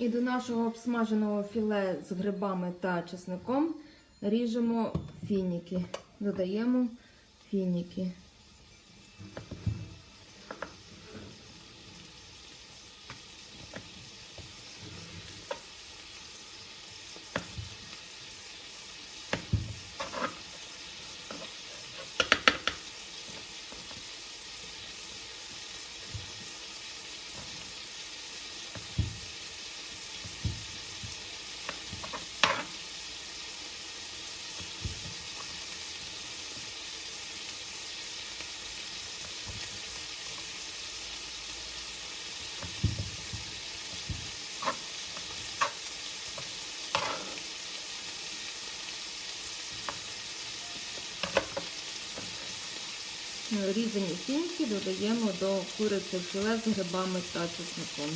І до нашого обсмаженого філе з грибами та чесником ріжемо фініки. Додаємо фініки. Різані фінки додаємо до куриці філе з грибами та чесником.